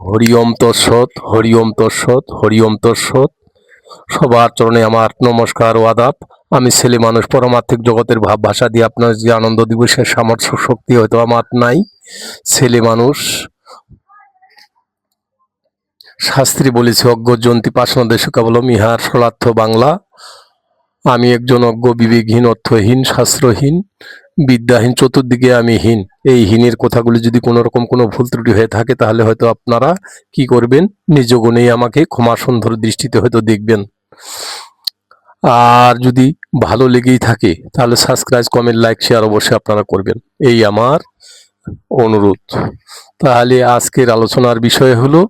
হরিওম তৎসৎ হরিওম তৎসৎ হরিওম তৎসৎ। সবার চরণে আমার নমস্কার ও আদাব। আমি ছেলে মানুষ, পরমার্থিক জগতের ভাব ভাষা দিয়ে আপনার যে আনন্দ দিবসের সামর্থ্য শক্তি হয়তো আমার নাই। ছেলে মানুষ, শাস্ত্রী বলেছে, অজ্ঞ জন্তি পাশন দেশ কেবলম ইহার সলার্থ বাংলা। আমি একজন অজ্ঞ, বিবেকহীন, অর্থহীন, শাস্ত্রহীন, বিদ্যাহীন, চতুর্দিকে আমি হীন। এই হীনের কথাগুলি যদি কোনো রকম কোনো ভুল ত্রুটি হয়ে থাকে, তাহলে হয়তো আপনারা কি করবেন? নিজ গুণেই আমাকে ক্ষমা সুন্দর দৃষ্টিতে হয়তো দেখবেন। আর যদি ভালো লেগেই থাকে, তাহলে সাবস্ক্রাইব কমেন্ট লাইক শেয়ার অবশ্যই আপনারা করবেন। এই আমার অনুরোধ। তাহলে আজকের আলোচনার বিষয় হলো,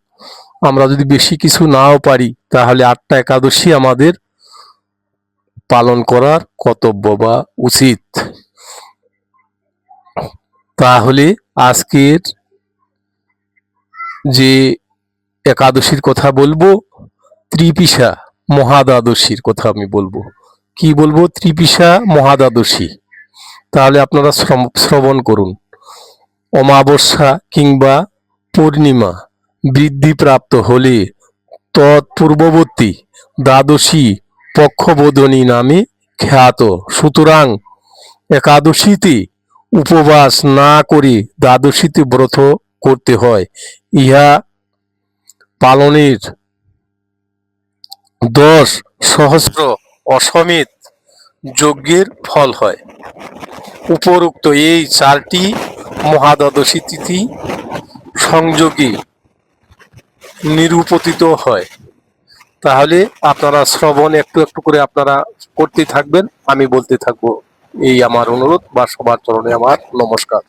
আমরা যদি বেশি কিছু নাও পারি, তাহলে আটটা একাদশী আমাদের পালন করার কর্তব্য বা উচিত। তাহলে আজকের যে একাদশীর কথা বলব ত্রিপিসা মহাদ্বাদশীর কথা আমি বলব। কি বলব? ত্রিপিসা মহাদ্বাদশী। তাহলে আপনারা শ্রবণ করুন। অমাবস্যা কিংবা পূর্ণিমা বৃদ্ধিপ্রাপ্ত হলে তৎপূর্ববর্তী দ্বাদশী পক্ষবোধনী নামে খ্যাত। সুতরাং একাদশীতে উপবাস না করে দ্বাদশীতে ব্রত করতে হয়। ইহা পালনের দশ সহস্র অসমিত যজ্ঞের ফল হয়। উপরোক্ত এই চারটি মহাদ্বাদশী তিথি সংযোগে নিরূপতিত হয়। তাহলে আপনারা শ্রবণ একটু একটু করে আপনারা করতে থাকবেন, আমি বলতে থাকব। এই আমার অনুরোধ বা সবার চরণে আমার নমস্কার।